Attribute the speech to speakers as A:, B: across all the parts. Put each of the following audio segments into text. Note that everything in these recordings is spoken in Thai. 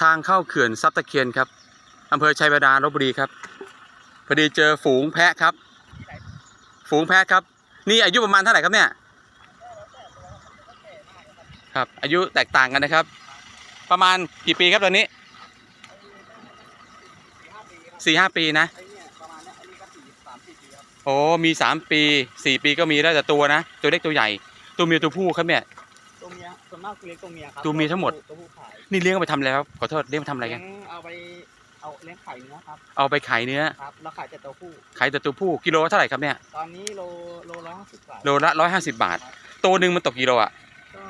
A: ทางเข้าเขื่อนซับตะเคียนครับอำเภอชัยบาดาลลบบุรีครับพอดีเจอฝูงแพะครับ ฝูงแพะครับ นี่อายุประมาณเท่าไหร่ครับเนี่ยครับ อายุแตกต่างกันนะครับ ประมาณกี่ปีครับตอนนี้สี่ห้าปีนะโอ้มีสามปีสี่ปีก็มีแล้แต่ตัวนะ ตัวเล็กตัวใหญ่ ตัวเมียตัวผู้ครับเนี่ย
B: เมียส่วนมากเลี้ยงตัวเมียครับ
A: ตัวเมียทั้งหมด
B: ตัวผู้ขาย
A: นี่เลี้ยงเอาไปทำอะไรครับขอโทษเลี้ยงไปทำอะไร
B: เลี้
A: กั
B: ย
A: น
B: งเอาไปเอาเลี้ยงไข่เนื้อครับ
A: เอาไปขายเนื้อ
B: ครับแล้วขายแต่ตัวผู้
A: ขายแต่ตัวผู้กิโลเท่าไหร่ครับเนี่ย
B: ตอนนี้โลโลร้อยห้าสิบบาท
A: โลละร้อยห้าสิบบาทตัวหนึ่งมันตกกิโลอะ
B: ก็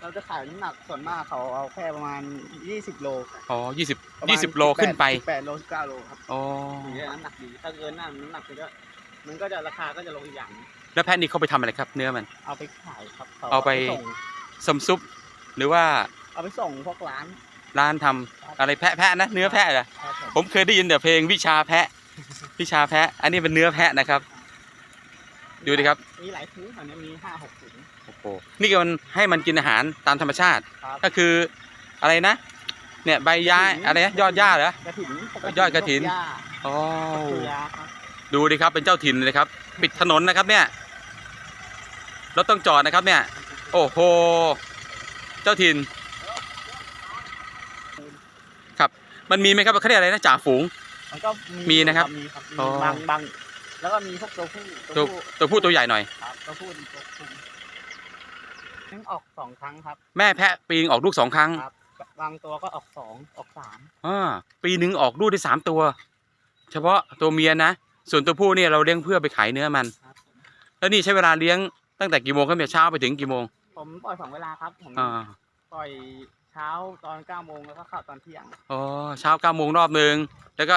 B: เราจะขายน้ำหนักส่วนมากเขาเอาแค่ประมาณยี่สิบโล
A: อ๋อยี่สิบ
B: ประมาณ
A: ยี่สิบโลขึ้นไป
B: แปดโลสิบเก้าโลครับ
A: อ๋อ
B: ถึงจะน้ำหนักดีถ้าเกินนั่นน้ำหนักมันก็มันก็จะราคาก็จะลงอีกอย่าง
A: แล้วแพะนี่เขาไปทำอะไรครับ เนื้อมัน
B: เอาไปขายครับข
A: เอาไป
B: ส่ง
A: สมซุป หรือว่า
B: เอาไปส่งพวกร้าน
A: ร้านทำอะไรแพะแพะนะเนื้อแพะเหรอ
B: ครับผม
A: ผมเคยได้ยินแต่เพลงวิชาแพะ วิชาแพะ อันนี้เป็นเนื้อแพะนะครับ ดูดิครับ
B: มีหลายถุงแถวนี้มีห้าหกถุง
A: โอ้โห นี่ก็มันให้มันกินอาหารตามธรรมชาติ
B: ครับ
A: ก็คืออะไรนะ เนี่ยใบย้ายอะไรนะยอดหญ้าเหรอ
B: กระถินปติ
A: ยอดกฐิน
B: พวหญ้า
A: อ๋อ
B: คือยาครับ
A: ดูดิครับเป็นเจ้าถิ่นเลยครับ ปิดถนนนะครับเนี่ย รถต้องจอดนะครับเนี่ย โอ้โห เจ้าถิ่น ครับ มันมีไหมครับเขาเรียกอะไรนะจ่าฝูง
B: มันก็
A: มีนะครับ
B: มีครับมี
A: อ๋อ
B: บางบางแล้วก็มีพวกตัวผู้
A: ตัวตัวผู้ตัวใหญ่หน่อย
B: ครับตัวผู้ตัวผู้นึงออกสองครั้งครับ
A: แม่แพะปีนึงออกลูกสองครั้ง
B: ครับ บางตัวก็ออกสองออกสาม
A: อ่าปีหนึ่งออกลูกได้สามตัว เฉพาะตัวเมียนะ ส่วนตัวผู้เนี่ยเราเลี้ยงเพื่อไปขายเนื้อมัน
B: ครับผม
A: แล้วนี่ใช้เวลาเลี้ยง ตั้งแต่กี่โมงครับเนี่ยเช้าไปถึงกี่โมง
B: ผมปล่อยสองเวลาครับ ผม
A: อ่า
B: ปล่อยเช้าตอนเก้าโมงแล้วก็เข้าตอนเที่ยง
A: อ๋อเช้าเก้าโมงรอบหนึ่งแล้วก็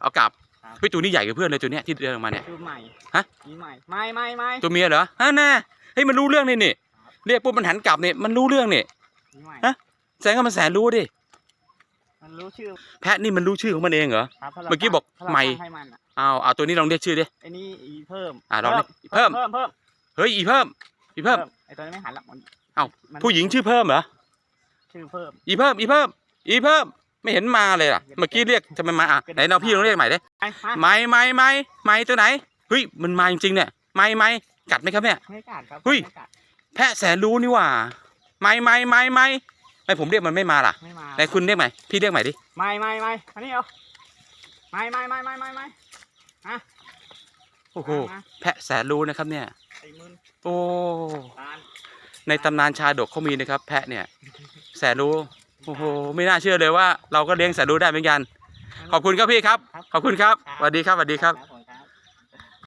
A: เอากลับ
B: ครับ
A: พี่ตัวนี้ใหญ่กว่าเพื่อนเลยตัวเนี้ยที่เดินออกมาเนี่ย
B: คือใหม่
A: ฮะ
B: มีใหม่ไม่ไม่ไม่
A: ตัวเมียเหรอฮะแน่เฮ้ยมันรู้เรื่องนี่นี่เรียกปุ๊บมันหันกลับเนี่ยมันรู้เรื่องนี่
B: มีใหม่
A: ฮะ แสดงว่ามันแสนรู้ดิ
B: มันรู้ชื่อ
A: แพะนี่มันรู้ชื่อของมันเองเหรอ
B: ครับพราะรา
A: เมื่อกี้บอก
B: ถ้าเรา
A: ใหม่
B: ตั้งให้มันอะ
A: เอาเอาตัวนี้ลองเรียกชื่อดิ
B: ไอ้นี่อีเพิ่ม
A: อะลองดิเพิ่ม
B: เพิ่ม เพิ่ม
A: เฮ้ยอีเพิ่ม อีเพิ่ม
B: ไอ้ตัวนี้ไม่หันหลังมัน
A: เอ้า
B: มัน
A: ผู้หญิงชื่อเพิ่มเหรอ
B: ชื่อเพิ่ม
A: อีเพิ่ม อีเพิ่ม อีเพิ่ม ไม่เห็นมาเลยอะ เมื่อกี้เรียกทำไมมาอะไหนเราพี่ลองเรียกใหม่ดิ
B: ไอ้ฮะ
A: ไม้ไม้ไม้ไม้ตัวไหน เฮ้ย มันมาจริงๆเนี่ย ไม้ไม้กัดไหมครับเนี่ย
B: ไม่กัดครับ
A: เฮ้ย
B: ไม่กัด
A: แพะแสนรู้นี่หว่า ไม้ไม้ไม้ไม้ไม่ผมเรียกมันไม่มาล่ะ
B: ไม่มา
A: ไหนคุณเรียกใหม่ พี่เรียกใหม่ดิ
B: ไม่ไม่ไม่อันนี้เอาไม่ไม่ไม่ไม่ไม่ไม่
A: โอ้โห
B: มา
A: แพะแสนรู้นะครับเนี่ย
B: ไอ้มึน
A: โอ้
B: ตาล
A: ในตำนานชาดกเขามีนะครับ แพะเนี่ย แสนรู้โอ้โหไม่น่าเชื่อเลยว่า เราก็เลี้ยงแสนรู้ได้เหมือนกัน ขอบคุณครับพี่ครับ ขอบคุณครับสวัสดีครับสวัสดีครับ
B: ผม